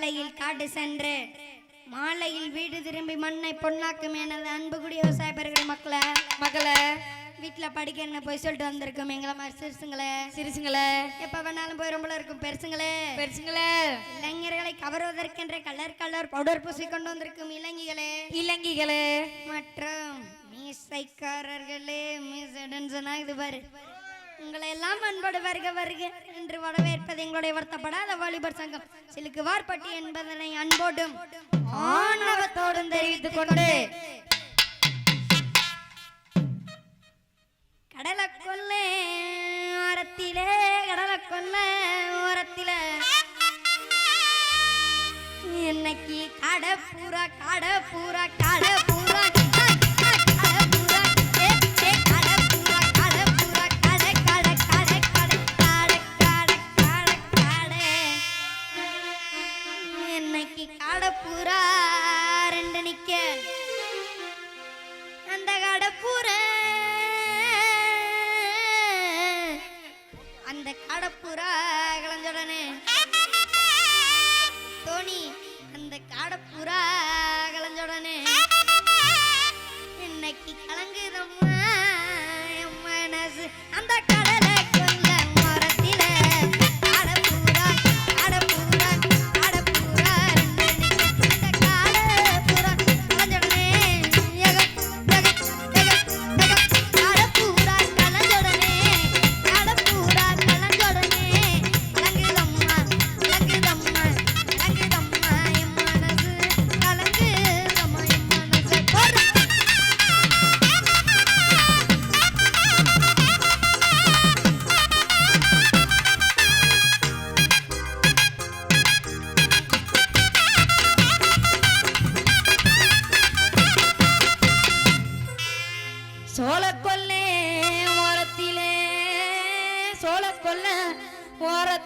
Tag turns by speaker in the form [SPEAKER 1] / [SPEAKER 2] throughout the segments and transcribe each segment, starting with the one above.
[SPEAKER 1] காடு சென்று மாலையில் வீடு திரும்பி மண்ணை பொன்னாக்கும் எனது அன்புக்குடி விவசாய பெருகிற மக்களை
[SPEAKER 2] மகளே
[SPEAKER 1] வீட்டில் படிக்கணும்னு போய் சொல்லிட்டு வந்திருக்கோம் எங்களை மாதிரி சிறுசுங்களே?
[SPEAKER 2] சிரிசுங்களே
[SPEAKER 1] எப்போ வேணாலும் போய் ரொம்ப இருக்கும் பெருசுங்களே.
[SPEAKER 2] பெருசுங்களே.
[SPEAKER 1] இளைஞர்களை கவருவதற்கென்ற கலர் கலர் பவுடர் பூசி கொண்டு வந்திருக்கும் இளைஞர்களே
[SPEAKER 2] இலங்கைகளே
[SPEAKER 1] மற்றும் மீசைக்காரர்களே மீசடன்சனா இது பாரு. உங்களை எல்லாம் அன்போடு வருக வருக என்று வரவேற்பது எங்களுடைய வருத்தப்படாத வாலிபர் சங்கம். சிலுக்கு வார்பட்டி என்பதனை அன்போடும் ஆணவத்தோடும் தெரிவித்துக் கொண்டு. கடலை கொல்ல ஓரத்திலே கடலை கொல்ல ஓரத்தில. இன்னைக்கு கடை பூரா கடை பூரா கடை பூரா.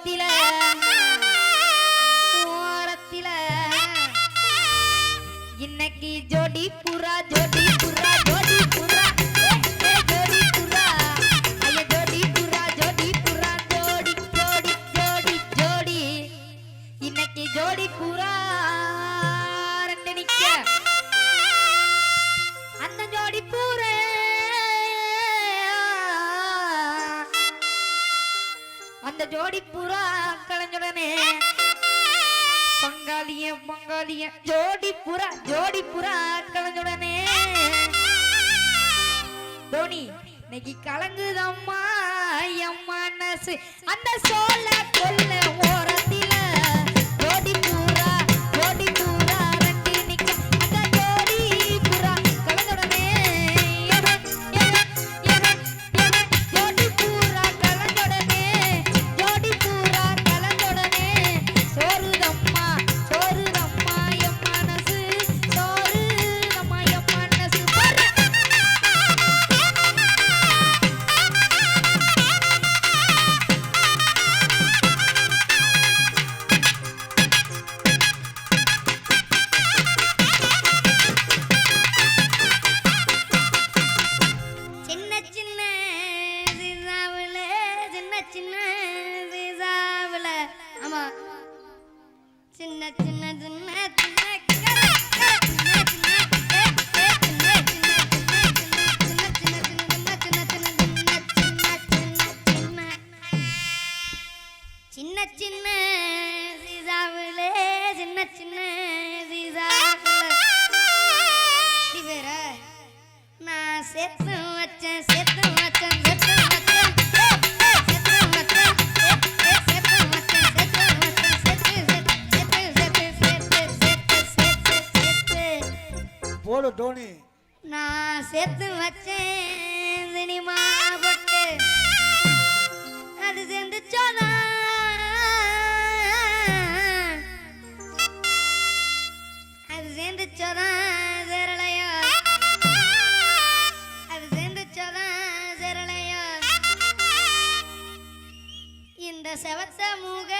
[SPEAKER 2] ஓரத்தில ஓரத்தில. இன்னைக்கு ஜோடி புறா ஜோடி அந்த ஜோடி புறா கலைஞ்சுடனே பங்காளிய பங்காளிய. ஜோடி புறா ஜோடி புறா கலைஞ்சுடனே தோனி இன்னைக்கு கலங்குதம்மா என் மனசு. அந்த சோழ கொல்ல ஓரத்தில்
[SPEAKER 1] சின்ன சின்ன சீசாவுல சின்ன சின்ன சீசாவில் நான் சேர்த்து வச்சேன் செத்து
[SPEAKER 3] டோனி
[SPEAKER 1] நான் செத்து வச்சேன் சினிமா பட்டு. அது செந்துச்சோதா அது சேர்ந்துச்சோதா சேரலையோ. அது சேர்ந்துச்சோதா சேரலையோ. இந்த செவத்த முக